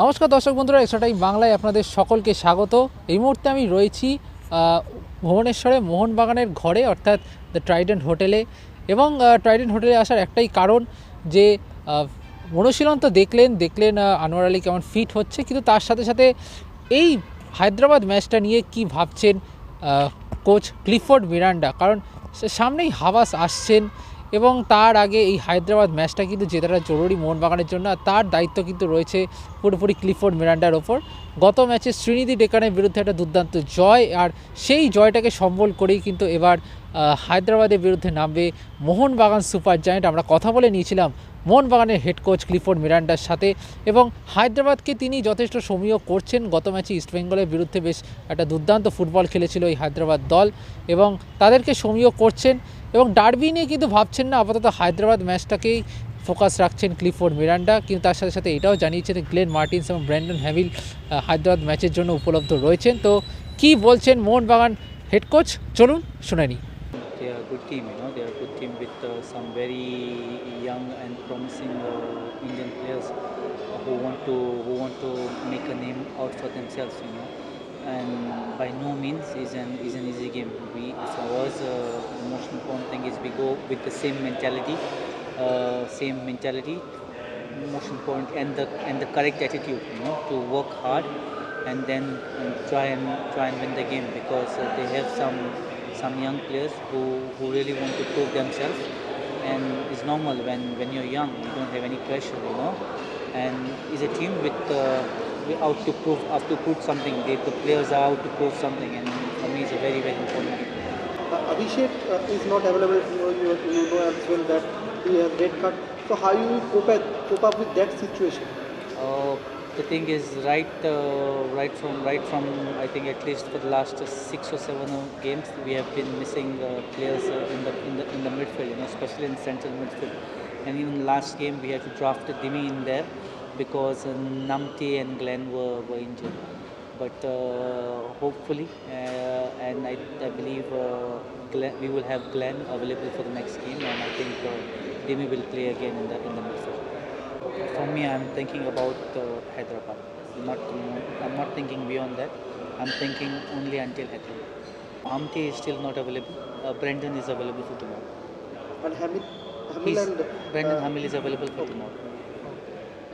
নমস্কার দর্শক বন্ধুরা, এক্সট্রা বাংলায় আপনাদের সকলকে স্বাগত। এই মুহূর্তে আমি রয়েছি ভুবনেশ্বরে মোহনবাগানের ঘরে, অর্থাৎ দ্য ট্রাইডেন্ট হোটেলে এবং ট্রাইডেন্ট হোটেলে আসার একটাই কারণ যে অনুশীলন তো দেখলেন দেখলেন আনোয়ার আলী কেমন ফিট হচ্ছে, কিন্তু তার সাথে সাথে এই হায়দ্রাবাদ ম্যাচটা নিয়ে কি ভাবছেন কোচ ক্লিফোর্ড মিরান্ডা? কারণ সামনেই হাওয়াস আসছেন এবং তার আগে এই হায়দ্রাবাদ ম্যাচটা কিন্তু জেতাটা জরুরি মোহনবাগানের জন্য, আর তার দায়িত্ব কিন্তু রয়েছে পুরোপুরি ক্লিফোর্ড মিরান্ডার ওপর। গত ম্যাচে শ্রীনিধি ডেকানের বিরুদ্ধে একটা দুর্দান্ত জয়, আর সেই জয়টাকে সম্বল করেই কিন্তু এবার হায়দ্রাবাদের বিরুদ্ধে নামবে মোহনবাগান সুপার জায়েন্ট। আমরা কথা বলে নিয়েছিলাম মোহনবাগানের হেড কোচ ক্লিফোর্ড মিরান্ডার সাথে, এবং হায়দ্রাবাদকে তিনি যথেষ্ট সমীহ করছেন। গত ম্যাচে ইস্টবেঙ্গলের বিরুদ্ধে বেশ একটা দুর্দান্ত ফুটবল খেলেছিল এই হায়দ্রাবাদ দল, এবং তাদেরকে সমীহ করছেন। এবং ডারবিনে কিন্তু ভাবছেন না আপাতত হায়দ্রাবাদ ম্যাচটাকেই ফোকাস রাখছেন ক্লিফোর্ড মিরান্ডা। কিন্তু তার সাথে সাথে এটাও জানিয়েছেন গ্লেন মার্টিনস এবং ব্র্যান্ডন হ্যাভিল হায়দ্রাবাদ ম্যাচের জন্য উপলব্ধ রয়েছেন। তো কি বলছেন মোহন বাগান হেড কোচ চলুন শুনে নি uh, uh, Who want to who want to make a name out for themselves, you know. And by no means is an is an easy game. We for us uh, the most important thing is we go with the same mentality, uh, same mentality. Most important and the and the correct attitude, you know, to work hard and then um, try and try and win the game because uh, they have some some young players who, who really want to prove themselves and it's normal when, when you're young you don't have any pressure you know and it's a team with uh, we out to prove out to prove something the, the players are out to prove something and for me it's a very very important game Uh, Abhishek uh, is not available. You know, you, you know as well that he has red card. So how you cope, up- cope up with that situation? Uh, the thing is, right, uh, right from right from I think at least for the last uh, six or seven uh, games, we have been missing uh, players uh, in the in the in the midfield, you know, especially in central midfield. And even last game, we had to draft Dimi in there because uh, Namti and Glenn were, were injured. But uh, hopefully, uh, and I, I believe uh, Glenn, we will have Glenn available for the next game, and I think uh, Dimi will play again in the in the midfield. For me, I'm thinking about uh, Hyderabad. Not, I'm not thinking beyond that. I'm thinking only until Hyderabad. Amti is still not available. Uh, Brendan is available for tomorrow. And Hamil He's, and Brendan Hamil is available for okay. tomorrow.